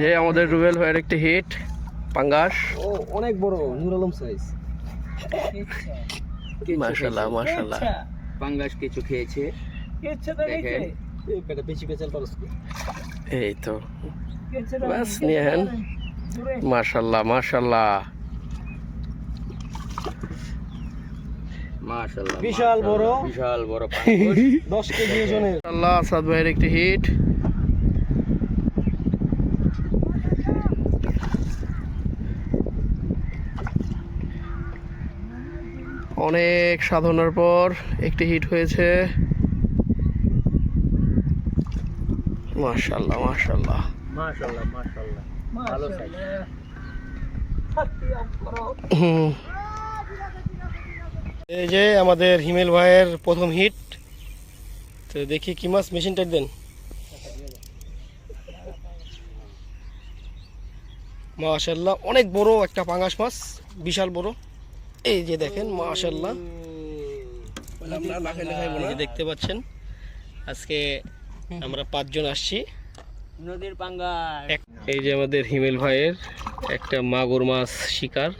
যে আমাদের রুবেল ভাইয়ের একটি হিট পাঙ্গাস। ও অনেক বড় নূর আলম সাইজ মাশাল্লাহ মাশাল্লাহ পাঙ্গাস কিছু খেয়েছে। দেখেন। এই তো। বাস নিয়ে হেন মাশাল্লাহ মাশাল্লাহ মাশাআল্লাহ বিশাল বড়। মাশাআল্লাহ, বিশাল বড় পাঙ্গাস। দশ কেজি ওজনের। আল্লাহ আসাদ ভাইয়ের একটি হিট অনেক সাধনার পর একটি হিট হয়েছে। মাশাআল্লাহ মাশাআল্লাহ। ভালো এই যে আমাদের হিমেল ভাইয়ের প্রথম হিট তো দেখি কি মাছ মেশিনটা দেন। মাশাল্লাহ অনেক বড় একটা পাঙ্গাস মাছ বিশাল বড়। এই যে দেখেন মাশাল্লাহ দেখতে পাচ্ছেন আজকে আমরা পাঁচজন আসছি। নদীর পাঙ্গাস। এক- এই যে আমাদের হিমেল ভাইয়ের একটা মাগুর মাছ শিকার।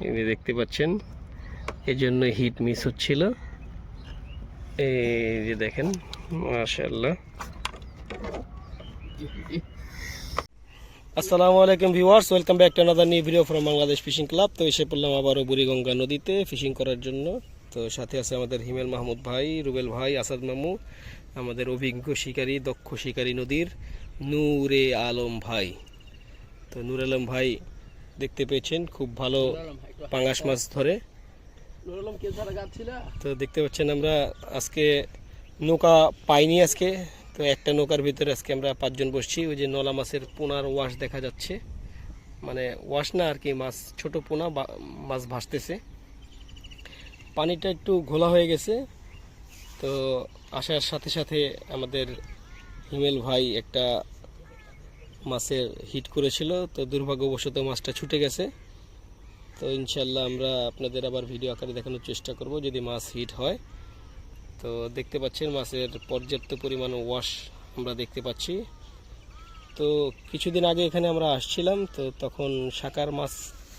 এই দেখতে পাচ্ছেন এই জন্য হিট মিস হচ্ছিল। এই যে দেখেন মাশাল্লাহ আসসালামু আলাইকুম viewers welcome back to another new video from Bangladesh fishing club তো এসে পড়লাম আবারও বুড়িগঙ্গা নদীতে ফিশিং করার জন্য। তো সাথে আছে আমাদের হিমেল মাহমুদ ভাই রুবেল ভাই আসাদ মামু আমাদের অভিজ্ঞ শিকারী দক্ষ শিকারী নদীর নূরে আলম ভাই। তো নূর আলম ভাই দেখতে পেয়েছেন খুব ভালো পাঙ্গাস মাছ ধরে। তো দেখতে পাচ্ছেন আমরা আজকে নৌকা পাইনি আজকে। তো একটা নৌকার ভিতরে আজকে আমরা পাঁচজন বসছি, ওই যে নলা মাছের পোনার ওয়াশ দেখা যাচ্ছে। মানে ওয়াশ না আর কি, মাছ, ছোট পোনা মাছ ভাসতেছে। পানিটা একটু ঘোলা হয়ে গেছে। তো আসার সাথে সাথে আমাদের হিমেল ভাই একটা মাছের হিট করেছিল, তো দুর্ভাগ্যবশত মাছটা ছুটে গেছে। তো ইনশাল্লাহ আমরা আপনাদের আবার ভিডিও আকারে দেখানোর চেষ্টা করব, যদি মাছ হিট হয়। তো দেখতে পাচ্ছেন মাছের পর্যাপ্ত পরিমাণ ওয়াশ আমরা দেখতে পাচ্ছি। তো কিছুদিন আগে এখানে আমরা আসছিলাম, তো তখন শাকার মাছ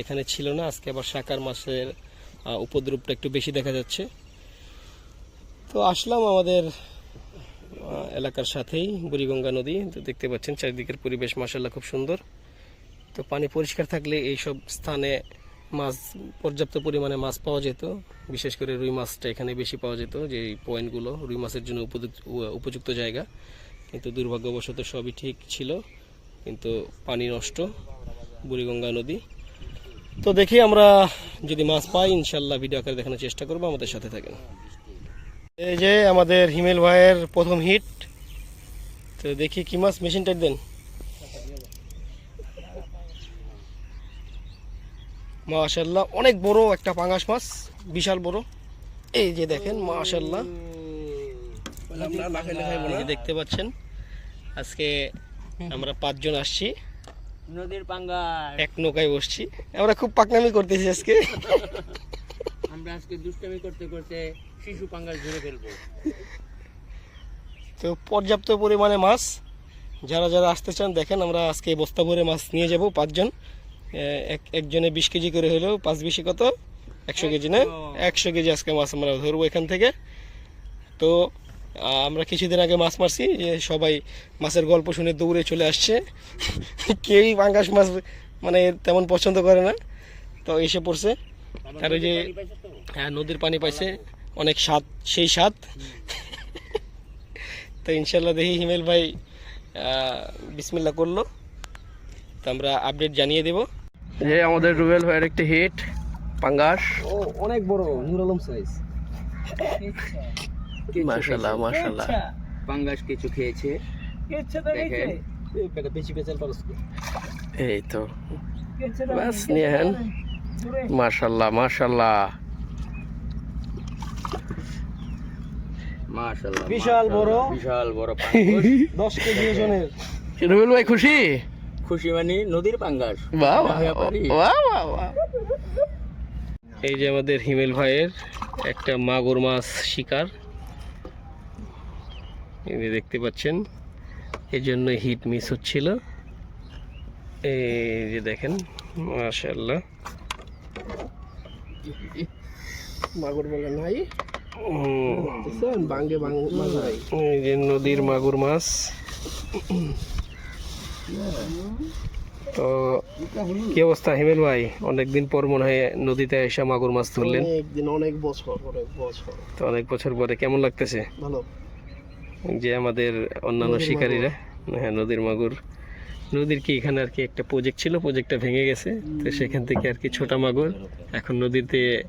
এখানে ছিল না, আজকে আবার শাকার মাছের উপদ্রবটা একটু বেশি দেখা যাচ্ছে। তো আসলাম আমাদের এলাকার সাথেই বুড়িগঙ্গা নদী, তো দেখতে পাচ্ছেন চারিদিকের পরিবেশ মাসাল্লাহ খুব সুন্দর। তো পানি পরিষ্কার থাকলে এই সব স্থানে মাছ, পর্যাপ্ত পরিমাণে মাছ পাওয়া যেত, বিশেষ করে রুই মাছটা এখানে বেশি পাওয়া যেত, যে পয়েন্টগুলো, রুই মাছের জন্য উপযুক্ত জায়গা। কিন্তু দুর্ভাগ্যবশত সবই ঠিক ছিল, কিন্তু পানি নষ্ট, বুড়িগঙ্গা নদী। তো দেখি আমরা যদি মাছ পাই ইনশাল্লাহ ভিডিও আকারে দেখানোর চেষ্টা করব, আমাদের সাথে থাকেন। এই যে আমাদের হিমেল ভাইয়ের প্রথম হিট তো দেখি কি মাছ মেশিনটা দেন। মাশাল্লাহ অনেক বড় একটা পাঙ্গাস মাছ বিশাল বড়। এই যে দেখেন মাশাল্লাহ দেখতে পাচ্ছেন আজকে আমরা পাঁচজন আসছি। নদীর পাঙ্গা এক নৌকায় বসছি। আমরা খুব পাকনামি করতেছি আজকে। আমরা আজকে দুষ্টামি করতে করতে শিশু পাঙ্গাস ধরে ফেলব। তো পর্যাপ্ত পরিমাণে মাছ যারা যারা আসতে চান দেখেন আমরা আজকে বস্তা ভরে মাছ নিয়ে যাব পাঁচজন। এক একজনে বিশ কেজি করে হলেও পাঁচ বিশে কত? একশো কেজি না? একশো। কেজি আজকে মাছ আমরা ধরবো এখান থেকে। তো আমরা কিছুদিন আগে মাছ মারছি যে সবাই মাছের গল্প শুনে দৌড়ে চলে আসছে। কেউই পাঙ্গাস মাছ মানে তেমন পছন্দ করে না। তো এসে পড়ছে। আর ওই যে হ্যাঁ নদীর পানি পাইছে। অনেক স্বাদ সেই স্বাদ। তো ইনশাল্লাহ দেখি হিমেল ভাই আহ, বিসমিল্লাহ করল। তো আমরা আপডেট জানিয়ে দেব। যে আমাদের রুবেল ভাইয়ের একটি হিট পাঙ্গাস। ও অনেক বড় নূর আলম সাইজ মাশাল্লাহ মাশাল্লাহ পাঙ্গাস কিছু খেয়েছে। এই তো। বাস নিয়ে হেন মাশাল্লাহ মাশাল্লাহ মাশাআল্লাহ। বিশাল বড়। বিশাল বড় পাঙ্গাস। দশ কেজি ওজনের। রুবেল ভাই খুশি? খুশি মানে নদীর পাঙ্গাস। বাহ না বাহ বাহ বাহ এই যে আমাদের হিমেল ভাইয়ের একটা মাগুর মাছ শিকার। এই দেখতে পাচ্ছেন এই জন্য হিট মিস হচ্ছিল। এই যে দেখেন মাশাল্লাহ মাগুর বলে নাই। এই যে নদীর মাগুর মাছ। তো কি অবস্থা হিমেল ভাই? অনেকদিন পর মনে হয় নদীতে এসে মাগুর মাছ ধরলেন। একদিন অনেক বছর অনেক বছর। তো অনেক বছর পরে কেমন লাগতেছে? ভালো। যে আমাদের অন্যান্য শিকারীরা হ্যাঁ নদীর মাগুর। নদীর কি এখানে আর কি একটা প্রজেক্ট ছিল? প্রজেক্টটা ভেঙে গেছে। তো সেখান থেকে আর কি ছোটা মাগুর। এখন নদীতে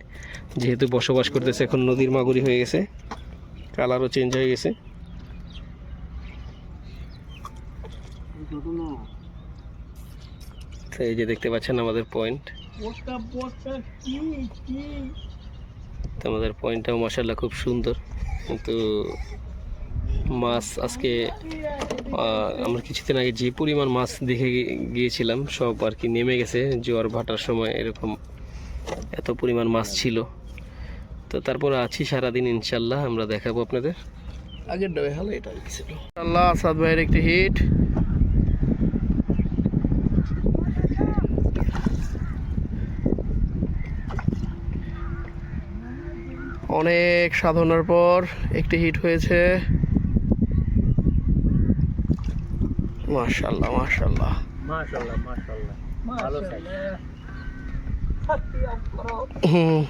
যেহেতু বসবাস করতেছে এখন নদীর মাগুরই হয়ে গেছে। কালারও চেঞ্জ হয়ে গেছে। তো এই যে দেখতে পাচ্ছেন আমাদের পয়েন্ট তো আমাদের পয়েন্টটাও মশাল্লা খুব সুন্দর। কিন্তু মাছ আজকে আমরা কিছুদিন আগে যে পরিমাণ মাছ দেখে গিয়েছিলাম সব আর কি নেমে গেছে। জোয়ার ভাটার সময় এরকম এত পরিমাণ মাছ ছিল। তো তারপর আছি সারাদিন ইনশাল্লাহ আমরা দেখাবো আপনাদের। আগের ডাবে হলো এটা আল্লাহ আসাদ ভাইয়ের একটি হিট অনেক সাধনার পর একটি হিট হয়েছে। মাশাল্লাহ মাশাল্লাহ মাশাআল্লাহ মাশাআল্লাহ। ভালো হুম।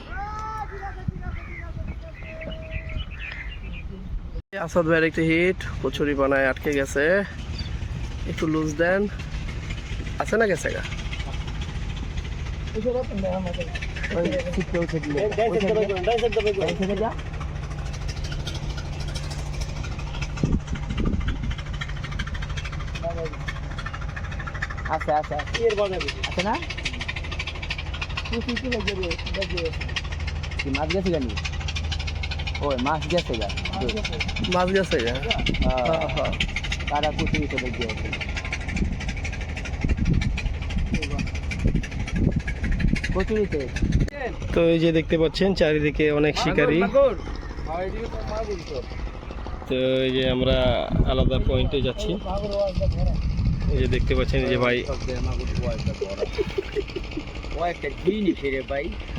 আসাদ ভাইয়ের একটি হিট কচুরি বানায় আটকে গেছে। একটু লুজ দেন। আছে না গেছে গা? আছে আছে আছে। না? কি মাছ গেছে জানি ওই মাছ গেছে গা। মাছ গেছে। গা? তারা কুচি চলে গিয়েছে তো এই যে দেখতে পাচ্ছেন চারিদিকে অনেক শিকারী। তো এই যে আমরা আলাদা পয়েন্টে যাচ্ছি। এই যে দেখতে পাচ্ছেন এই যে ভাই।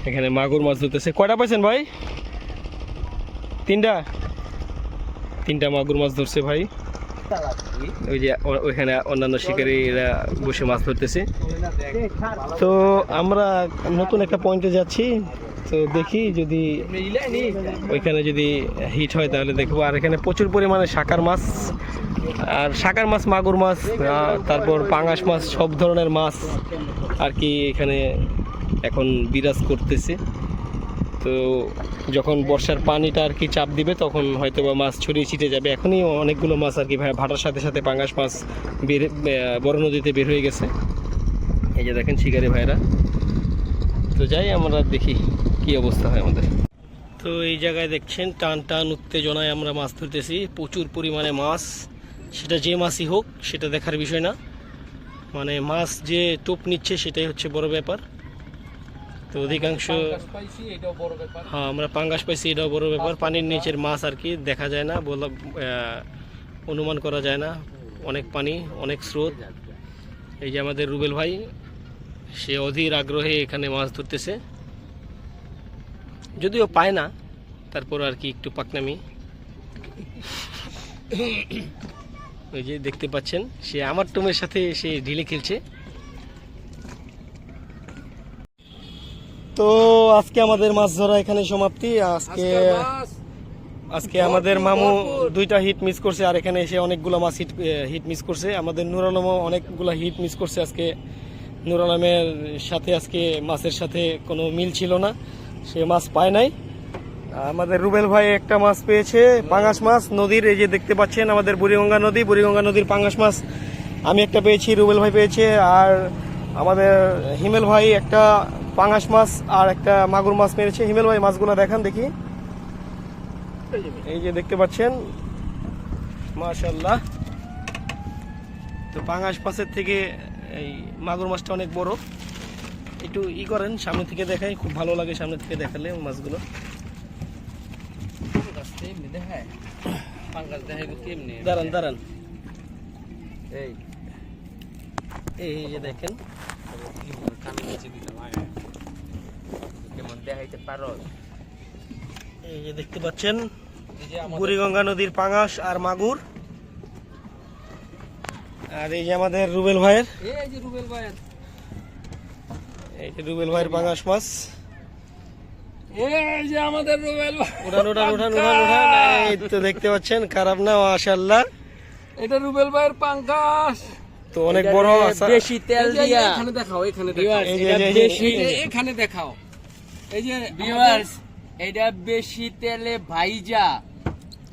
এখানে মাগুর মাছ ধরতেছে। কয়টা পাইছেন ভাই? তিনটা? তিনটা মাগুর মাছ ধরছে ভাই। ওই যে ওইখানে অন্যান্য শিকারীরা বসে মাছ ধরতেছে। তো আমরা নতুন একটা পয়েন্টে যাচ্ছি। তো দেখি যদি ওইখানে যদি হিট হয় তাহলে দেখব। আর এখানে প্রচুর পরিমাণে শাকার মাছ আর শাকার মাছ মাগুর মাছ তারপর পাঙাশ মাছ সব ধরনের মাছ আর কি এখানে এখন বিরাজ করতেছে। তো যখন বর্ষার পানিটা আর কি চাপ দিবে, তখন হয়তো বা মাছ ছড়িয়ে ছিটে যাবে। এখনই অনেকগুলো মাছ আর কি ভাটার সাথে সাথে পাঙাশ মাছ বের বড় নদীতে বের হয়ে গেছে। এই যে দেখেন শিকারি ভাইরা। তো যাই, আমরা দেখি কি অবস্থা হয় আমাদের। তো এই জায়গায় দেখছেন, টান টান উত্তেজনায় আমরা মাছ ধরতেছি। প্রচুর পরিমাণে মাছ। সেটা যে মাছই হোক, সেটা দেখার বিষয় না। মানে মাছ যে টোপ নিচ্ছে, সেটাই হচ্ছে বড় ব্যাপার। তো অধিকাংশ হ্যাঁ আমরা পাঙ্গাস পাইছি এটাও বড় ব্যাপার। পানির নিচের মাছ আর কি দেখা যায় না বলা অনুমান করা যায় না। অনেক পানি অনেক স্রোত। এই যে আমাদের রুবেল ভাই সে অধীর আগ্রহে এখানে মাছ ধরতেছে। যদিও পায় না তারপর আর কি একটু পাকনামি। ওই যে দেখতে পাচ্ছেন সে আমার টুমের সাথে সে ঢিলে খেলছে। তো আজকে আমাদের মাছ ধরা এখানে সমাপ্তি। আজকে আজকে আমাদের মামু দুইটা হিট মিস করছে আর এখানে এসে অনেকগুলো মাছ হিট হিট মিস করছে। আমাদের নুর আলমও অনেকগুলো হিট মিস করছে আজকে। নুর আলমের সাথে আজকে মাছের সাথে কোনো মিল ছিল না। সে মাছ পায় নাই। আমাদের রুবেল ভাই একটা মাছ পেয়েছে পাঙ্গাস মাছ। নদীর এই যে দেখতে পাচ্ছেন আমাদের বুড়িগঙ্গা নদী। বুড়িগঙ্গা নদীর পাঙ্গাস মাছ আমি একটা পেয়েছি রুবেল ভাই পেয়েছে। আর আমাদের হিমেল ভাই একটা পাঙ্গাস মাছ আর একটা মাগুর মাছ মেরেছে। হিমেল ভাই মাছগুলো দেখান দেখি। এই যে দেখতে পাচ্ছেন মাশাল্লাহ তো পাঙ্গাস মাছের থেকে এই মাগুর মাছটা অনেক বড়। একটু ই করেন সামনে থেকে দেখাই খুব ভালো লাগে সামনে থেকে দেখালে মাছগুলো। দাঁড়ান দাঁড়ান। এই। এই যে দেখেন দেখাইতে পারো এই যে দেখতে পাচ্ছেন বুড়িগঙ্গা নদীর পাঙাশ আর মাগুর। আর এই যে আমাদের রুবেল ভাইয়ের। এই যে রুবেল ভাই এই যে রুবেল ভাইয়ের পাঙাশ মাছ। এই যে আমাদের রুবেল ভাই। উঠান উঠান উঠান উঠান উঠান। এই তো দেখতে পাচ্ছেন খারাপ না মাশাআল্লাহ। এটা রুবেল ভাইয়ের পাঙ্কাশ তো অনেক বড় বেশি তেল দিয়া। এখানে দেখাও এখানে দেখাও। যে এখানে দেখাও। এই যে ভিউয়ার্স এটা বেশি তেলে ভাইজা।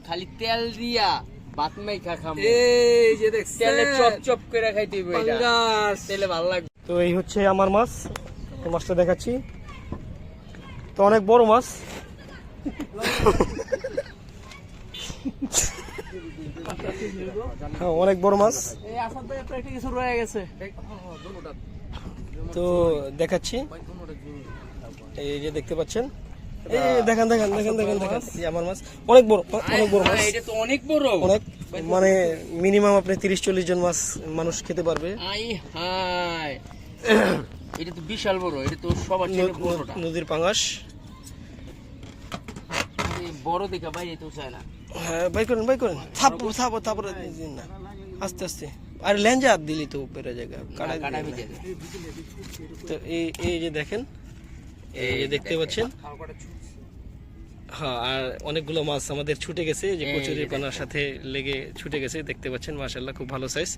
খালি তেল দিয়া ভাত মাইখা খামু। এই যে দেখছেন। তেলে চপ চপ করে খাইতে হইব এটা। তেলে ভালো লাগবে। তো এই হচ্ছে আমার মাছ। মাছটা দেখাচ্ছি। তো অনেক বড় মাছ। হ্যাঁ অনেক বড় মাছ। কিছু রয়ে গেছে। তো দেখাচ্ছি। এই যে দেখতে পাচ্ছেন? এই দেখেন দেখেন দেখেন দেখেন দেখেন। আমার মাছ। অনেক বড় অনেক বড় মাছ। এটা তো অনেক বড়। অনেক মানে মিনিমাম আপনি তিরিশ চল্লিশ জন মাছ মানুষ খেতে পারবে। আই হাই এটা তো বিশাল বড় এটা তো সবার নদীর পাঙাশ। এই বড় দেখা বাইরে তো চায় না। হ্যাঁ বাই করেন বাই করেন। থাপো থাপো তারপরে দিন না। আস্তে আস্তে। আর লেঞ্জা হাত দিলি তো উপরে জায়গা কাটা কাটা দিলি তো এই এই যে দেখেন এই যে দেখতে পাচ্ছেন। হ্যাঁ আর অনেকগুলো মাছ আমাদের ছুটে গেছে যে যে কচুরি পানার সাথে লেগে ছুটে গেছে দেখতে পাচ্ছেন মাশাল্লাহ খুব ভালো সাইজ